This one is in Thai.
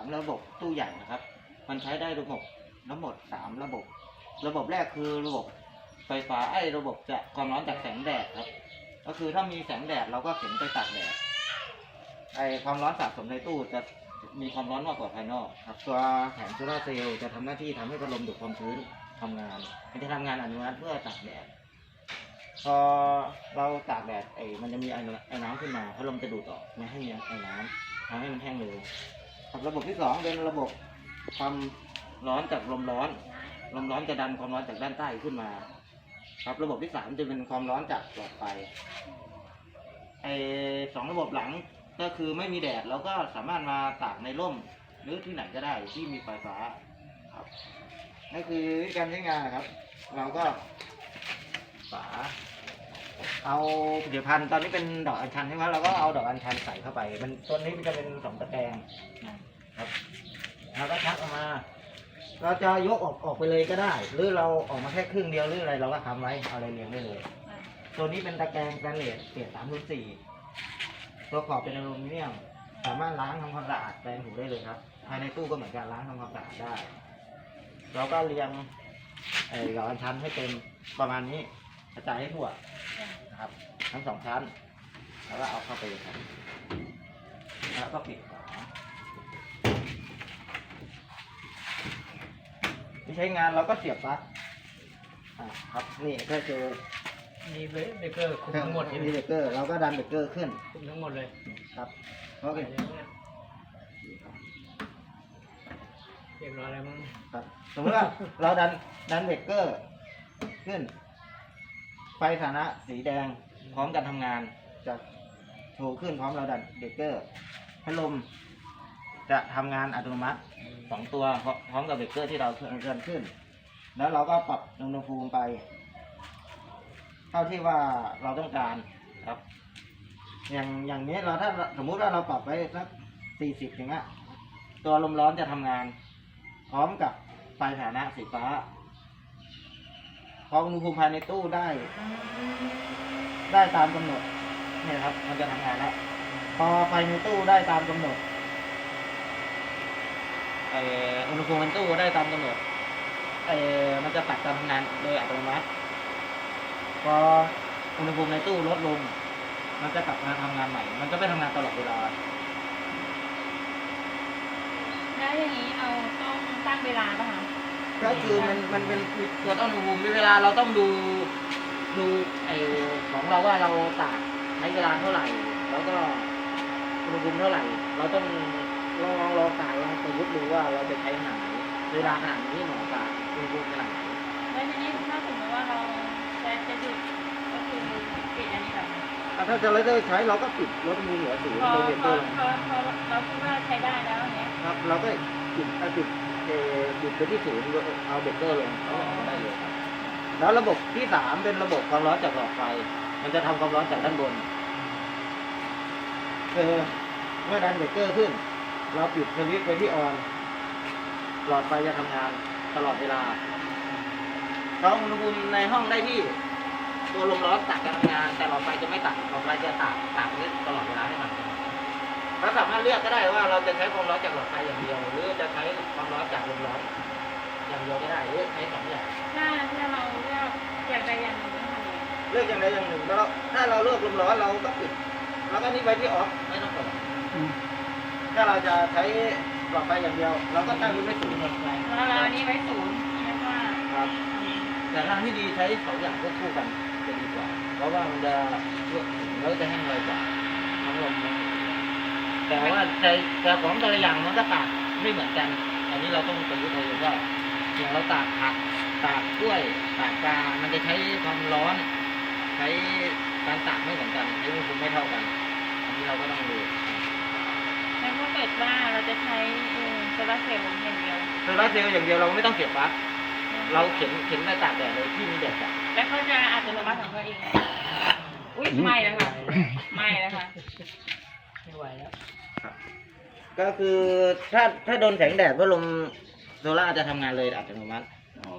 ามระบบตู้ใหญ่นะครับ มันใช้ได้ระบบทั้งหมดสามระบบ ระบบแรกคือระบบไฟฟ้าไอ้ระบบจะความร้อนจากแสงแดดครับ ก็คือถ้ามีแสงแดดเราก็เข็นไปตากแดดไอความร้อนสะสมในตู้จะมีความร้อนมากกว่าภายนอกครับ ตัวแผงโซลาร์เซลล์จะทำหน้าที่ทำให้พัดลมดูดความชื้นทำงาน มันจะทำงานอนุมัติเพื่อตากแดดพอเราตากแดดไอ้มันจะมีไอ้น้ำไอ้น้ำขึ้นมาพัดลมจะดูดออกไม่ให้มีไอ้น้ำทำให้มันแห้งเร็ว ครับระบบที่สองเป็นระบบความร้อนจากลมร้อน ลมร้อนจะดันความร้อนจากด้านใต้ขึ้นมา ครับระบบที่สามจะเป็นความร้อนจากหลอดไฟไอ้สองระบบหลังก็คือไม่มีแดดเราก็สามารถมาตากในร่มหรือที่ไหนก็ได้ที่มีไฟฟ้าครับนั่นคือวิธีการใช้งานนะครับ เราก็ฝา เอาผลิตภัณฑ์ตอนนี้เป็นดอกอัญชันใช่ไหมเราก็เอาดอกอัญชันใส่เข้าไป มันตัวนี้มันจะเป็นสองตะแกรงครับเราก็ชักออกมา เราจะยกออกออกไปเลยก็ได้ หรือเราออกมาแค่ครึ่งเดียวหรืออะไรเราก็ทำไว้เอาอะไรเรียงได้เลย ตัวนี้เป็นตะแกรงแตนเลสเกรดสามศูนสี่ตัวขอบเป็นอลูมิเนียม สามารถล้างทำความสะอาดแปรงถูได้เลยครับ ภายในตู้ก็เหมือนกันล้างทำความสะอาดได้ เราก็เรียงไอ้ดอกอัญชันให้เป็นประมาณนี้กระจายให้ทั่ว นะครับ ทั้งสองชั้น แล้วก็เอาเข้าไปเลยครับแล้วก็ปิดฝาที่ใช้งานเราก็เสียบปลั๊กอ่าครับนี่ก็คือมีเบเกอร์คุมทั้งหมดใช่ไหมมีเบรกเกอร์เราก็ดันเบรกเกอร์ขึ้นคุมทั้งหมดเลยครับโอเคเรียบร้อยแล้วมั้งครับสมมติว่าเราดันดันเบรกเกอร์ขึ้น ไฟฐานะสีแดงพร้อมกันทำงานจะโชว์ขึ้นพร้อมเราดันเบรกเกอร์พัดลมจะทำงานอัตโนมัติสองตัวพร้อมกับเบรกเกอร์ที่เราเคลื่อนขึ้น แล้วเราก็ปรับอุณหภูมิไป เท่าที่ว่าเราต้องการครับ อย่างอย่างนี้เราถ้าสมมุติว่าเราปรับไปสักสี่สิบอย่างเงี้ยตัวลมร้อนจะทำงาน พร้อมกับไฟฐานะสีฟ้า พออุณหภูมิภายในตู้ได้ ได้ตามกำหนดเนี่ยครับ มันจะทำงานแล้วพอไฟในตู้ได้ตามกำหนดเอ่ออุณหภูมิในตู้ได้ตามกำหนดเอ่อมันจะตัดการทำงานโดยอัตโนมัติพออุณหภูมิในตู้ลดลง มันจะกลับมาทำงานใหม่ มันจะไม่ทำงานตลอดเวลาแล้วอย่างนี้เราต้องตั้งเวลาป่ะคะ ก็คือมันมันเป็นตัวต้อุณหภูมิเวลาเราต้องดูดูไอของเราว่าเราตากใช้เวลาเท่าไหร่ แล้วก็อุณหภูมิเท่าไหร่ เราต้องลองลองลองตากลองสมมติดูว่าเราจะใช้ขนาดไหนเวลาขนาดนี้เหมากับอุณหภูมิขนาดไหนแล้วทีนี้ถ้าสมมติว่าเราจะจะหยุดก็คือปิดอันนี้แบบถ้าจะเราได้ใช้เราก็ปิดลดมือเหนือศูนย์พอโดยเรกพเกออร์ลงพอพอเราคิดว่าใช้ได้แล้วเนี้ยครับเราก็ปิดปิด เอ่อปิดไปที่ศูนย์เอาเบรกเกอร์ลงได้เลยครับแล้วระบบที่สามเป็นระบบความร้อนจากหลอดไฟ มันจะทำความร้อนจากด้านบนคือเมื่อดันเบรกเกอร์ขึ้น เราปิดสวิตช์ไปที่ออน หลอดไฟจะทำงานตลอดเวลาเราอุณหภูมิในห้องได้ที่ ตัวลมร้อนตัดการทำงาน แต่หลอดไฟจะไม่ตัดหลอดไฟจะตัดตัดไว้ตลอดเวลาให้มันเราสามารถเลือกก็ได้ว่าเราจะใช้ความร้อนจากหลอดไฟอย่างเดียว หรือจะใช้ความร้อนจากลมร้อน อย่างเดียวก็ได้หรือ ใช้สองอย่างถ้าถ้าเราเลือกอย่างใดอย่างหนึ่งต้องทำยังไงเลือกอย่างใดอย่างหนึ่งแล้วถ้าเราเลือกลมร้อนเราก็ปิดแล้วก็นี่ไปที่ออฟไม่ต้องเปิดถ้าเราจะใช้หลอดไฟอย่างเดียว เราก็ตั้งไว้ศูนย์หลอดไฟแล้วเราอันนี้ไว้ศูนย์ไม่ว่าครับ แต่ทางที่ดีใช้สองอย่างควบคู่กันจะดีกว่า เพราะว่ามันจะแล้วจะแห้งไวกว่าทั้งลมนะแต่ว่าแต่แต่ของแต่ละอย่างมันก็ตากไม่เหมือนกัน อันนี้เราต้องประยุกต์เอาว่า อย่างเราตากผักตากกล้วยตากปลามันจะใช้ความร้อน ใช้การตากไม่เหมือนกันใช้อุณหภูมิไม่เท่ากันอันนี้เราก็ต้องดูแล้วถ้าเกิดว่าเราจะใช้เอ่อโซลาร์เซลล์อย่างเดียวโซลาร์เซลล์อย่างเดียวเราไม่ต้องเก็บปลั๊กเราเข็นเข็นไปตากแดดเลยที่มีแดดจัดแล้วเขาจะอัตโนมัติของเขาเองอุ้ยไม่แล้วค่ะไม่แล้วค่ะไม่ไหวแล้วก็คือถ้าถ้าโดนแสงแดดพัดลม โซล่าจะทำงานเลยอัตโนมัติ อ๋อ